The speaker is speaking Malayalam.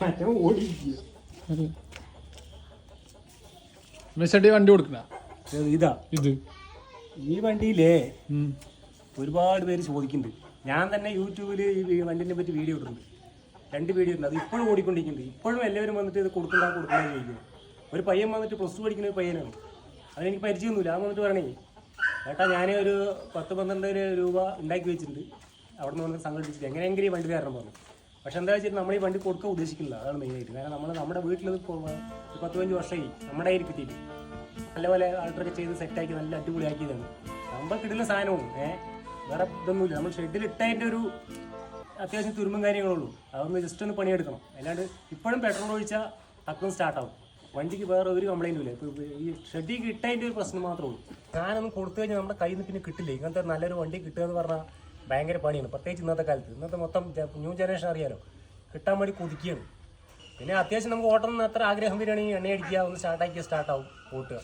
മറ്റേ വണ്ടി കൊടുക്കണ? ഇതാ? ഇത്. ഈ വണ്ടിയിലേ ഒരുപാട് പേര് ചോദിക്കുന്നുണ്ട്. ഞാൻ തന്നെ യൂട്യൂബിൽ ഈ വണ്ടിനെ പറ്റി വീഡിയോ ഇട്ടിട്ടുണ്ട്. രണ്ട് വീഡിയോ ഉണ്ട് അത് ഇപ്പോഴും ഓടിക്കൊണ്ടിരിക്കുന്നുണ്ട്. ഇപ്പോഴും എല്ലാവരും വന്നിട്ട് ഇത് കൊടുക്കണ്ട കൊടുക്കണ്ട ചോദിക്കുന്നു ഒരു പയ്യൻ വന്നിട്ട് പ്ലസ് ടു പഠിക്കുന്ന ഒരു പയ്യനാണ്. അതെനിക്ക് പരിചയമൊന്നുമില്ല ആ വന്നിട്ട് പറയണേ ഏട്ടാ ഞാൻ ഒരു പത്ത് പന്ത്രണ്ട് രൂപ ഉണ്ടാക്കി വെച്ചിട്ടുണ്ട്. അവിടെ നിന്ന് വന്നിട്ട് സംഘടിപ്പിച്ചിട്ട് എങ്ങനെയെങ്കിലും ഈ വണ്ടി തരണം പറഞ്ഞു. പക്ഷെ എന്താ വെച്ചാൽ നമ്മൾ ഈ വണ്ടി കൊടുക്കാൻ ഉദ്ദേശിക്കുന്നില്ല. അതാണ് മെയിനായിട്ട് കാരണം നമ്മൾ നമ്മുടെ വീട്ടിൽ ഒരു പത്ത് പതിനഞ്ച് വർഷമായി നമ്മുടെ കയ്യിൽ കിട്ടിയിട്ട് നല്ല പോലെ ആൾട്ടറൊക്കെ ചെയ്ത് സെറ്റാക്കി നല്ല അടിപൊളിയാക്കിയതാണ്. നമ്മൾ കിട്ടുന്ന സാധനവും ഏഹ് വേറെ ഇതൊന്നുമില്ല. നമ്മൾ ഷെഡിൽ ഇട്ടതിന്റെ ഒരു അത്യാവശ്യം തുരുമ്പും കാര്യങ്ങളുള്ളൂ അതൊന്ന് ജസ്റ്റ് ഒന്ന് പണിയെടുക്കണം. അല്ലാണ്ട് ഇപ്പോഴും പെട്രോൾ ഒഴിച്ചാൽ ടക്കും സ്റ്റാർട്ടാവും വണ്ടിക്ക് വേറെ ഒരു കംപ്ലൈന്റും ഇല്ല. ഇപ്പോൾ ഈ ഷെഡിൽ ഇട്ടതിന്റെ ഒരു പ്രശ്നം മാത്രമേ ഉള്ളൂ. ഞാനൊന്നും കൊടുത്തു കഴിഞ്ഞാൽ നമ്മുടെ കയ്യിൽ നിന്ന് പിന്നെ കിട്ടില്ല. ഇങ്ങനത്തെ നല്ലൊരു വണ്ടി കിട്ടുക എന്ന് പറഞ്ഞാൽ ഭയങ്കര പണിയാണ്. പ്രത്യേകിച്ച് ഇന്നത്തെ കാലത്ത്. ഇന്നത്തെ മൊത്തം ന്യൂ ജനറേഷൻ അറിയാലോ. കിട്ടാൻ വേണ്ടി കൊതിക്കുകയാണ്. പിന്നെ അത്യാവശ്യം നമുക്ക് ഓട്ടം അത്ര ആഗ്രഹം വരികയാണെങ്കിൽ എണ്ണയടിക്കുക ഒന്ന് സ്റ്റാർട്ടാക്കിയാൽ സ്റ്റാർട്ടാവും ഓട്ടുക